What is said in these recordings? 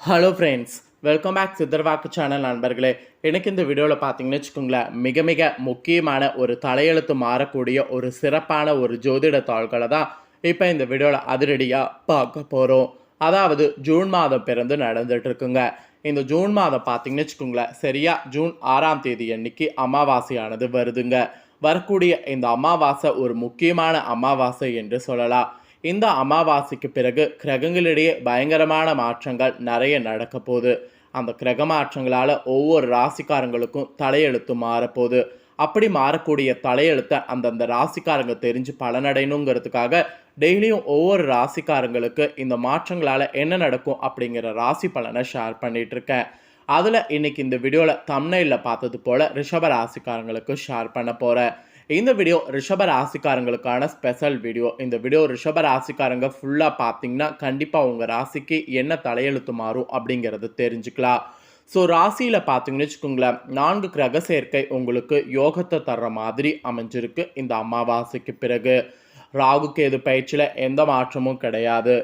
Hello friends welcome back Siddharvakku channel நண்பர்களே. எனக்கு இந்த வீடியோவில் பார்த்தீங்கன்னு வச்சுக்கோங்களேன் மிக மிக முக்கியமான ஒரு தலையெழுத்து மாறக்கூடிய ஒரு சிறப்பான ஒரு ஜோதிட தாள்களை தான் இப்போ இந்த வீடியோவில் அதிரடியாக பார்க்க போகிறோம் அதாவது ஜூன் மாதம் பிறந்து நடந்துகிட்ருக்குங்க இந்த ஜூன் மாதம் பார்த்தீங்கன்னு வச்சுக்கோங்களேன் சரியா ஜூன் ஆறாம் தேதி அன்னைக்கு அமாவாசையானது வருதுங்க. வரக்கூடிய இந்த அமாவாசை ஒரு முக்கியமான அமாவாசை என்று சொல்லலாம். இந்த அமாவாசைக்கு பிறகு கிரகங்களிடையே பயங்கரமான மாற்றங்கள் நிறைய நடக்க போகுது. அந்த கிரக மாற்றங்களால் ஒவ்வொரு ராசிக்காரங்களுக்கும் தலையெழுத்து மாறப்போகுது. அப்படி மாறக்கூடிய தலையெழுத்தை அந்தந்த ராசிக்காரங்க தெரிஞ்சு பலனடையணுங்கிறதுக்காக டெய்லியும் ஒவ்வொரு ராசிக்காரங்களுக்கு இந்த மாற்றங்களால் என்ன நடக்கும் அப்படிங்கிற ராசி பலனை ஷேர் பண்ணிட்டு இருக்கேன் அதில் இன்னைக்கு இந்த வீடியோவில் தம்னையில் பார்த்தது போல் ரிஷப ராசிக்காரங்களுக்கு ஷேர் பண்ண போகிறேன் இந்த வீடியோ ரிஷப ராசிக்காரங்களுக்கான ஸ்பெஷல் வீடியோ இந்த வீடியோ ரிஷப ராசிக்காரங்க ஃபுல்லாக பார்த்தீங்கன்னா கண்டிப்பாக உங்கள் ராசிக்கு என்ன தலையெழுத்து மாறும் அப்படிங்கிறத தெரிஞ்சுக்கலாம். ஸோ ராசியில் பார்த்தீங்கன்னு வச்சுக்கோங்களேன் நான்கு கிரக சேர்க்கை உங்களுக்கு யோகத்தை தர்ற மாதிரி அமைஞ்சிருக்கு இந்த அமாவாசைக்கு பிறகு. ராகுக்கு எது பயிற்சியில் எந்த மாற்றமும் கிடையாது.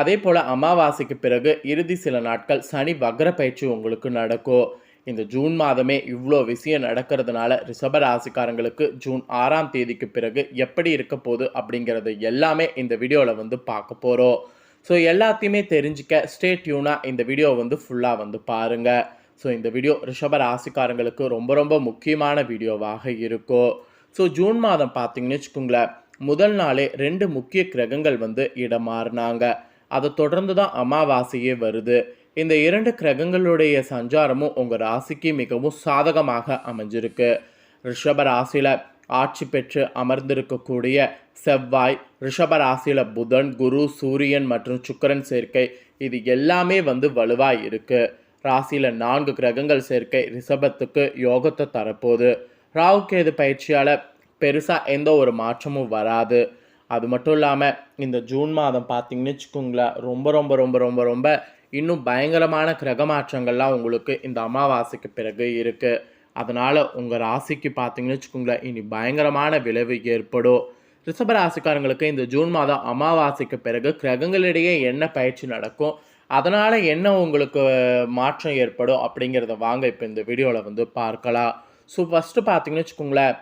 அதே போல் அமாவாசைக்கு பிறகு இறுதி சில நாட்கள் சனி வக்ர பயிற்சி உங்களுக்கு நடக்கும். இந்த ஜூன் மாதமே இவ்வளோ விஷயம் நடக்கிறதுனால ரிஷபராசிக்காரங்களுக்கு ஜூன் ஆறாம் தேதிக்கு பிறகு எப்படி இருக்க போகுது அப்படிங்கிறது எல்லாமே இந்த வீடியோவில் வந்து பார்க்க போகிறோம் ஸோ எல்லாத்தையுமே தெரிஞ்சுக்க ஸ்டேட் டியூனாக இந்த வீடியோ வந்து ஃபுல்லாக வந்து பாருங்கள் ஸோ இந்த வீடியோ ரிஷப ராசிக்காரங்களுக்கு ரொம்ப ரொம்ப முக்கியமான வீடியோவாக இருக்கும். ஸோ ஜூன் மாதம் பார்த்தீங்கன்னு வச்சுக்கோங்களேன் முதல் நாளே ரெண்டு முக்கிய கிரகங்கள் வந்து இடம் மாறினாங்க அதை தொடர்ந்து தான் அமாவாசையே வருது. இந்த இரண்டு கிரகங்களுடைய சஞ்சாரமும் உங்கள் ராசிக்கு மிகவும் சாதகமாக அமைஞ்சிருக்கு. ரிஷப ராசியில் ஆட்சி பெற்று அமர்ந்திருக்கக்கூடிய செவ்வாய் ரிஷப ராசியில் புதன் குரு சூரியன் மற்றும் சுக்கிரன் சேர்க்கை இது எல்லாமே வந்து வலுவாக இருக்குது ராசியில் நான்கு கிரகங்கள் சேர்க்கை ரிஷபத்துக்கு யோகத்தை தரப்போகுது. ராகுகேது பயிற்சியால் பெருசாக எந்த ஒரு மாற்றமும் வராது. அது மட்டும் இல்லாமல் இந்த ஜூன் மாதம் பார்த்தீங்கன்னு வச்சுக்கோங்களேன் ரொம்ப ரொம்ப ரொம்ப ரொம்ப ரொம்ப இன்னும் பயங்கரமான கிரக மாற்றங்கள்லாம் உங்களுக்கு இந்த அமாவாசைக்கு பிறகு இருக்குது அதனால் உங்கள் ராசிக்கு பார்த்தீங்கன்னு வச்சுக்கோங்களேன் இனி பயங்கரமான விளைவு ஏற்படும். ரிஷபராசிக்காரங்களுக்கு இந்த ஜூன் மாதம் அமாவாசைக்கு பிறகு கிரகங்களிடையே என்ன பயிற்சி நடக்கும் அதனால் என்ன உங்களுக்கு மாற்றம் ஏற்படும் அப்படிங்கிறத வாங்க இப்போ இந்த வீடியோவில் வந்து பார்க்கலாம். ஸோ ஃபஸ்ட்டு பார்த்தீங்கன்னு வச்சுக்கோங்களேன்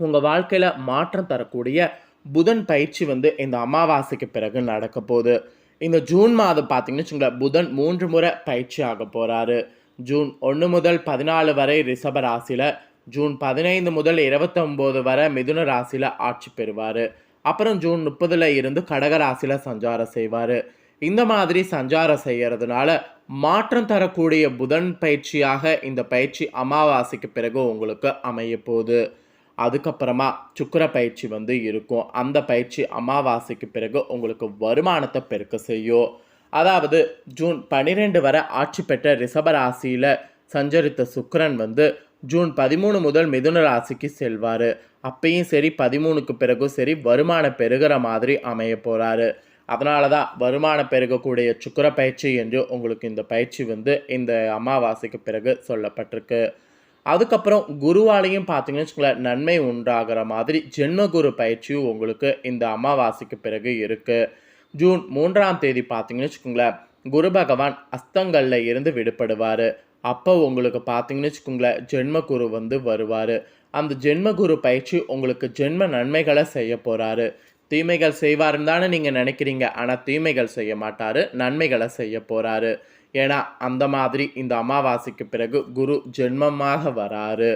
உங்கள் வாழ்க்கையில் மாற்றம் தரக்கூடிய புதன் பயிற்சி வந்து இந்த அமாவாசைக்கு பிறகு நடக்க போகுது. இந்த ஜூன் மாதம் பார்த்தீங்கன்னு வச்சுக்கோங்களேன் புதன் மூன்று முறை பயிற்சி ஆக போகிறாரு ஜூன் ஒன்று முதல் பதினாலு வரை ரிஷப ராசியில் ஜூன் பதினைந்து முதல் இருபத்தொம்போது வரை மிதுன ராசியில் ஆட்சி பெறுவார். அப்புறம் ஜூன் முப்பதில் இருந்து கடக ராசியில் சஞ்சாரம் செய்வார். இந்த மாதிரி சஞ்சாரம் செய்கிறதுனால மாற்றம் தரக்கூடிய புதன் பயிற்சியாக இந்த பயிற்சி அமாவாசைக்கு பிறகு உங்களுக்கு அமைய போகுது. அதுக்கப்புறமா சுக்கர பயிற்சி வந்து இருக்கும். அந்த பயிற்சி அமாவாசைக்கு பிறகு உங்களுக்கு வருமானத்தை பெருக்க செய்யும். அதாவது ஜூன் பன்னிரெண்டு வரை ஆட்சி பெற்ற ரிஷபராசியில் சஞ்சரித்த சுக்கரன் வந்து ஜூன் பதிமூணு முதல் மிதுன ராசிக்கு செல்வார். அப்பயும் சரி பதிமூணுக்கு பிறகும் சரி வருமானம் பெருகிற மாதிரி அமைய போகிறாரு அதனால தான் வருமானம் பெருகக்கூடிய சுக்கர பயிற்சி என்று உங்களுக்கு இந்த பயிற்சி வந்து இந்த அமாவாசைக்கு பிறகு சொல்லப்பட்டிருக்கு. அதுக்கப்புறம் குருவாலையும் பார்த்தீங்கன்னு வச்சுக்கோங்களேன் நன்மை உண்டாகிற மாதிரி ஜென்மகுரு பயிற்சியும் உங்களுக்கு இந்த அமாவாசைக்கு பிறகு இருக்குது ஜூன் மூன்றாம் தேதி பார்த்தீங்கன்னு வச்சுக்கோங்களேன் குரு பகவான் அஸ்தங்களில் இருந்து விடுபடுவார். அப்போ உங்களுக்கு பார்த்தீங்கன்னு வச்சுக்கோங்களேன் ஜென்மகுரு வந்து வருவார். அந்த ஜென்மகுரு பயிற்சி உங்களுக்கு ஜென்ம நன்மைகளை செய்ய போகிறாரு தீமைகள் செய்வாருன்னு தானே நீங்கள் நினைக்கிறீங்க ஆனால் தீமைகள் செய்ய மாட்டார் நன்மைகளை செய்ய போகிறாரு ஏன்னா அந்த மாதிரி இந்த அமாவாசைக்கு பிறகு குரு ஜென்மமாக வராரு.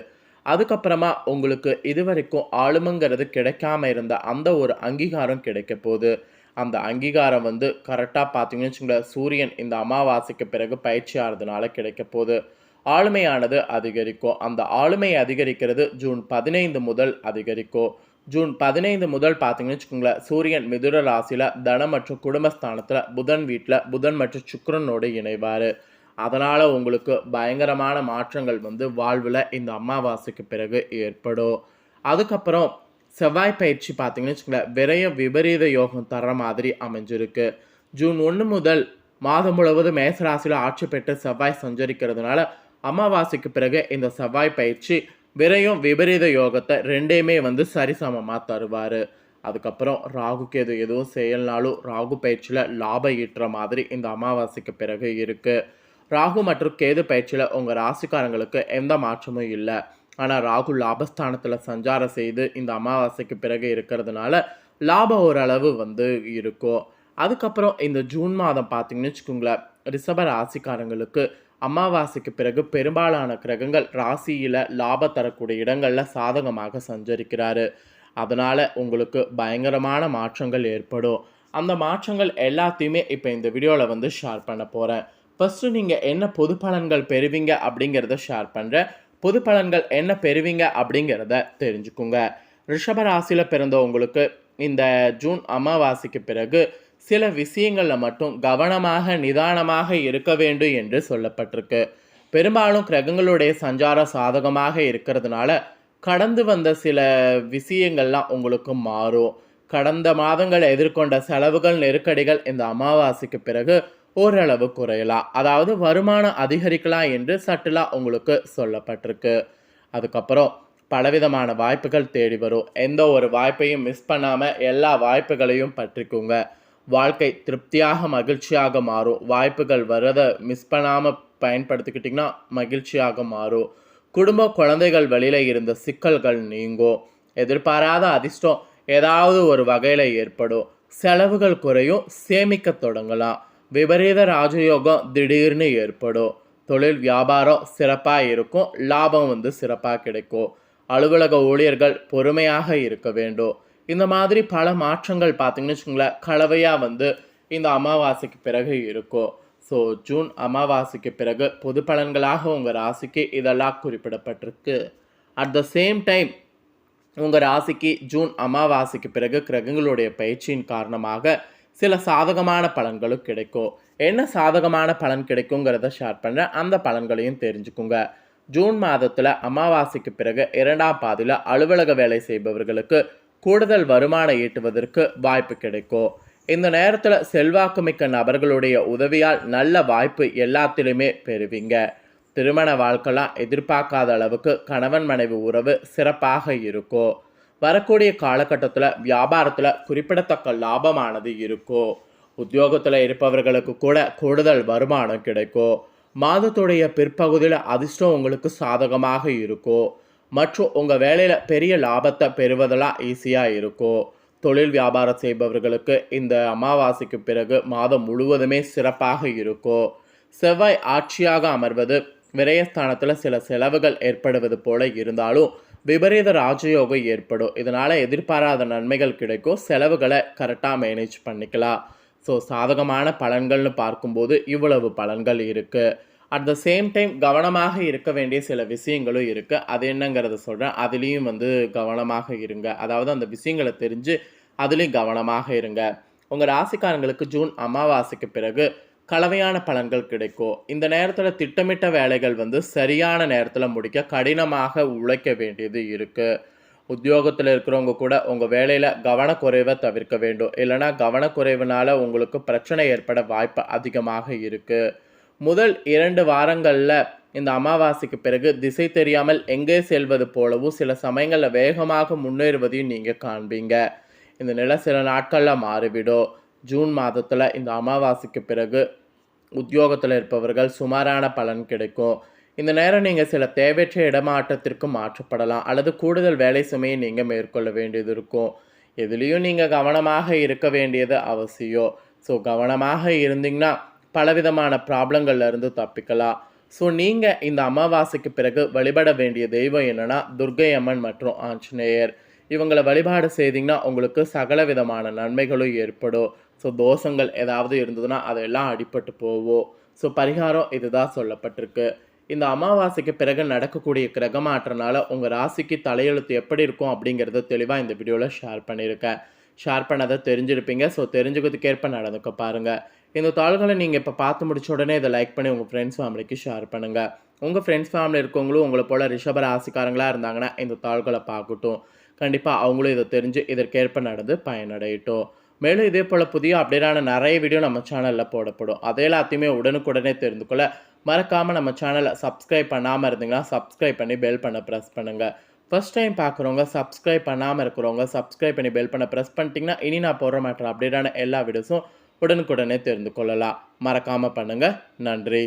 அதுக்கப்புறமா உங்களுக்கு இதுவரைக்கும் ஆளுமைங்கிறது கிடைக்காம இருந்த அந்த ஒரு அங்கீகாரம் கிடைக்க போகுது. அந்த அங்கீகாரம் வந்து கரெக்டாக பார்த்தீங்கன்னு வச்சுங்களேன் சூரியன் இந்த அமாவாசைக்கு பிறகு பயிற்சி ஆகிறதுனால கிடைக்க போகுது. ஆளுமையானது அதிகரிக்கும். அந்த ஆளுமை அதிகரிக்கிறது ஜூன் பதினைந்து முதல் அதிகரிக்கும். ஜூன் பதினைந்து முதல் பார்த்தீங்கன்னு வச்சுக்கோங்களேன். சூரியன் மிதுர ராசியில் தனம் மற்றும் குடும்பஸ்தானத்தில் புதன் வீட்டில் புதன் மற்றும் சுக்கரனோடு இணைவார். அதனால் உங்களுக்கு பயங்கரமான மாற்றங்கள் வந்து வாழ்வில் இந்த அமாவாசைக்கு பிறகு ஏற்படும். அதுக்கப்புறம் செவ்வாய் பயிற்சி பார்த்தீங்கன்னு வச்சுக்கோங்களேன். விரய விபரீத யோகம் தர மாதிரி அமைஞ்சிருக்கு. ஜூன் ஒன்று முதல் மாதம் முழுவதும் மேசராசியில் ஆட்சி பெற்று செவ்வாய் சஞ்சரிக்கிறதுனால அமாவாசைக்கு பிறகு இந்த செவ்வாய் பயிற்சி விரையும் விபரீத யோகத்தை ரெண்டையுமே வந்து சரிசமமாக தருவார். அதுக்கப்புறம் ராகு கேது எதுவும் செய்யலனாலும் ராகு பயிற்சியில் லாபம் ஈட்டுற மாதிரி இந்த அமாவாசைக்கு பிறகு இருக்குது ராகு மற்றும் கேது பயிற்சியில் உங்கள் ராசிக்காரங்களுக்கு எந்த மாற்றமும் இல்லை. ஆனால் ராகு லாபஸ்தானத்தில் சஞ்சாரம் செய்து இந்த அமாவாசைக்கு பிறகு இருக்கிறதுனால லாபம் ஓரளவு வந்து இருக்கும். அதுக்கப்புறம் இந்த ஜூன் மாதம் பார்த்தீங்கன்னு வச்சுக்கோங்களேன் ரிஷப ராசிக்காரங்களுக்கு அமாவாசைக்கு பிறகு பெரும்பாலான கிரகங்கள் ராசியில் லாபம் தரக்கூடிய இடங்களில் சாதகமாக சஞ்சரிக்கிறாரு. அதனால் உங்களுக்கு பயங்கரமான மாற்றங்கள் ஏற்படும். அந்த மாற்றங்கள் எல்லாத்தையுமே இப்போ இந்த வீடியோவில் வந்து ஷேர் பண்ண போகிறேன் ஃபஸ்ட்டு நீங்கள் என்ன பொது பலன்கள் பெறுவீங்க அப்படிங்கிறத ஷேர் பண்ணுறேன் பொது பலன்கள் என்ன பெறுவீங்க அப்படிங்கிறத தெரிஞ்சுக்குங்க. ரிஷப ராசியில் பிறந்தவங்களுக்கு இந்த ஜூன் அமாவாசைக்கு பிறகு சில விஷயங்களில் மட்டும் கவனமாக நிதானமாக இருக்க வேண்டும் என்று சொல்லப்பட்டிருக்கு. பெரும்பாலும் கிரகங்களுடைய சஞ்சாரம் சாதகமாக இருக்கிறதுனால கடந்து வந்த சில விஷயங்கள்லாம் உங்களுக்கு மாறும். கடந்த மாதங்கள் எதிர்கொண்ட செலவுகள் நெருக்கடிகள் இந்த அமாவாசைக்கு பிறகு ஓரளவு குறையலாம். அதாவது வருமானம் அதிகரிக்கலாம் என்று சட்டிலாக உங்களுக்கு சொல்லப்பட்டிருக்கு. அதுக்கப்புறம் பலவிதமான வாய்ப்புகள் தேடி வரும். எந்த ஒரு வாய்ப்பையும் மிஸ் பண்ணாமல் எல்லா வாய்ப்புகளையும் பற்றிக்குங்க. வாழ்க்கை திருப்தியாக மகிழ்ச்சியாக மாறும். வாய்ப்புகள் வரதை மிஸ் பண்ணாமல் பயன்படுத்திக்கிட்டிங்கன்னா மகிழ்ச்சியாக மாறும். குடும்ப குழந்தைகள் வெளியில் இருந்த சிக்கல்கள் நீங்கும். எதிர்பாராத அதிர்ஷ்டம் ஏதாவது ஒரு வகையில் ஏற்படும். செலவுகள் குறையும் சேமிக்க தொடங்கலாம். விபரீத ராஜயோகம் திடீர்னு ஏற்படும். தொழில் வியாபாரம் சிறப்பாக இருக்கும் லாபம் வந்து சிறப்பாக கிடைக்கும். அலுவலக ஊழியர்கள் பொறுமையாக இருக்க வேண்டும். இந்த மாதிரி பல மாற்றங்கள் பார்த்தீங்கன்னு வச்சுக்கோங்களேன் கலவையாக வந்து இந்த அமாவாசைக்கு பிறகு இருக்கும் ஸோ ஜூன் அமாவாசைக்கு பிறகு பொது பலன்களாக உங்கள் ராசிக்கு இதெல்லாம் குறிப்பிடப்பட்டிருக்கு. அட் த சேம் டைம் உங்கள் ராசிக்கு ஜூன் அமாவாசைக்கு பிறகு கிரகங்களுடைய பயிற்சியின் காரணமாக சில சாதகமான பலன்களும் கிடைக்கும். என்ன சாதகமான பலன் கிடைக்குங்கிறத ஷேர் பண்ணுறேன் அந்த பலன்களையும் தெரிஞ்சுக்குங்க. ஜூன் மாதத்தில் அமாவாசைக்கு பிறகு இரண்டாம் பாதியில் அலுவலக வேலை செய்பவர்களுக்கு கூடுதல் வருமானம் ஈட்டுவதற்கு வாய்ப்பு கிடைக்கும். இந்த நேரத்தில் செல்வாக்குமிக்க நபர்களுடைய உதவியால் நல்ல வாய்ப்பு எல்லாத்திலுமே பெறுவீங்க. திருமண வாழ்க்கைலாம் எதிர்பார்க்காத அளவுக்கு கணவன் மனைவி உறவு சிறப்பாக இருக்கும். வரக்கூடிய காலகட்டத்தில் வியாபாரத்தில் குறிப்பிடத்தக்க லாபமானது இருக்கும். உத்தியோகத்தில் இருப்பவர்களுக்கு கூட கூடுதல் வருமானம் கிடைக்கும். மாதத்துடைய பிற்பகுதியில் அதிர்ஷ்டம் உங்களுக்கு சாதகமாக இருக்கும். மற்றும் உங்கள் வேலையில் பெரிய லாபத்தை பெறுவதெல்லாம் ஈஸியாக இருக்கும். தொழில் வியாபாரம் செய்பவர்களுக்கு இந்த அமாவாசைக்கு பிறகு மாதம் முழுவதுமே சிறப்பாக இருக்கும். செவ்வாய் ஆட்சியாக அமர்வது விரயஸ்தானத்தில் சில செலவுகள் ஏற்படுவது போல இருந்தாலும் விபரீத ராஜயோகம் ஏற்படும். இதனால் எதிர்பாராத நன்மைகள் கிடைக்கும். செலவுகளை கரெக்டாக மேனேஜ் பண்ணிக்கலாம். ஸோ சாதகமான பலன்கள்னு பார்க்கும்போது இவ்வளவு பலன்கள் இருக்குது அட் த சேம் டைம் கவனமாக இருக்க வேண்டிய சில விஷயங்களும் இருக்குது அது என்னங்கிறத சொல்கிறேன் அதுலேயும் வந்து கவனமாக இருங்க. அதாவது அந்த விஷயங்களை தெரிஞ்சு அதுலேயும் கவனமாக இருங்க. உங்கள் ராசிக்காரங்களுக்கு ஜூன் அமாவாசைக்கு பிறகு கலவையான பலன்கள் கிடைக்கும். இந்த நேரத்தில் திட்டமிட்ட வேலைகள் வந்து சரியான நேரத்தில் முடிக்க கடினமாக உழைக்க வேண்டியது இருக்குது உத்தியோகத்தில் இருக்கிறவங்க கூட உங்கள் வேலையில் கவனக்குறைவை தவிர்க்க வேண்டும். இல்லைனா கவனக்குறைவுனால உங்களுக்கு பிரச்சனை ஏற்பட வாய்ப்பு அதிகமாக இருக்குது முதல் இரண்டு வாரங்களில் இந்த அமாவாசைக்கு பிறகு திசை தெரியாமல் எங்கே செல்வது போலவும் சில சமயங்களில் வேகமாக முன்னேறுவதையும் நீங்கள் காண்பீங்க. இந்த நிலை சில நாட்களில் மாறிவிடும். ஜூன் மாதத்தில் இந்த அமாவாசைக்கு பிறகு உத்தியோகத்தில் இருப்பவர்கள் சுமாரான பலன் கிடைக்கும். இந்த நேரம் நீங்கள் சில தேவையற்ற இடமாற்றத்திற்கு மாற்றப்படலாம். அல்லது கூடுதல் வேலை சுமையை நீங்கள் மேற்கொள்ள வேண்டியது இருக்கும். எதுலேயும் நீங்கள் கவனமாக இருக்க வேண்டியது அவசியம். ஸோ கவனமாக இருந்தீங்கன்னா பலவிதமான ப்ராப்ளங்கள்ல இருந்து தப்பிக்கலாம். ஸோ நீங்கள் இந்த அமாவாசைக்கு பிறகு வழிபட வேண்டிய தெய்வம் என்னென்னா துர்க்கை அம்மன் மற்றும் ஆஞ்சநேயர். இவங்களை வழிபாடு செய்தீங்கன்னா உங்களுக்கு சகல விதமான நன்மைகளும் ஏற்படும். ஸோ தோஷங்கள் ஏதாவது இருந்ததுன்னா அதெல்லாம் அடிபட்டு போவோம் ஸோ பரிகாரம் இதுதான் சொல்லப்பட்டிருக்கு. இந்த அமாவாசைக்கு பிறகு நடக்கக்கூடிய கிரக மாற்றனால உங்கள் ராசிக்கு தலையெழுத்து எப்படி இருக்கும் அப்படிங்கிறத தெளிவாக இந்த வீடியோவில் ஷேர் பண்ணியிருக்கேன். ஷேர் பண்ணதை தெரிஞ்சிருப்பீங்க. ஸோ தெரிஞ்சுக்கிறதுக்கேற்ப நடந்துக்க பாருங்கள் இந்த தாள்களை நீங்கள் இப்போ பார்த்து முடிச்ச உடனே இதை லைக் பண்ணி உங்கள் ஃப்ரெண்ட்ஸ் ஃபேமிலிக்கு ஷேர் பண்ணுங்கள் உங்கள் ஃப்ரெண்ட்ஸ் ஃபேமிலி இருக்கவங்களும் உங்களை போல் ரிஷப ராசிக்காரங்களாக இருந்தாங்கன்னா இந்த தாள்களை பார்க்கட்டும். கண்டிப்பாக அவங்களும் இதை தெரிஞ்சு இதற்கேற்ப நடந்து பயனடையட்டும். மேலும் இதே போல் புதிய அப்டேட்டான நிறைய வீடியோ நம்ம சேனலில் போடப்படும். அதை எல்லாத்தையுமே உடனுக்குடனே தெரிந்து கொள்ள மறக்காமல் நம்ம சேனலை சப்ஸ்கிரைப் பண்ணாமல் இருந்தீங்கன்னா சப்ஸ்கிரைப் பண்ணி பெல் பண்ண ப்ரெஸ் பண்ணுங்கள் ஃபர்ஸ்ட் டைம் பார்க்குறவங்க சப்ஸ்கிரைப் பண்ணாமல் இருக்கிறவங்க சப்ஸ்கிரைப் பண்ணி பெல் பண்ண ப்ரெஸ் பண்ணிட்டீங்கன்னா இனி நான் போடுற மாட்டேன் அப்டேட்டான எல்லா வீடியோஸும் உடனுக்குடனே தெரிந்து கொள்ளலாம். மறக்காமல் பண்ணுங்கள் நன்றி.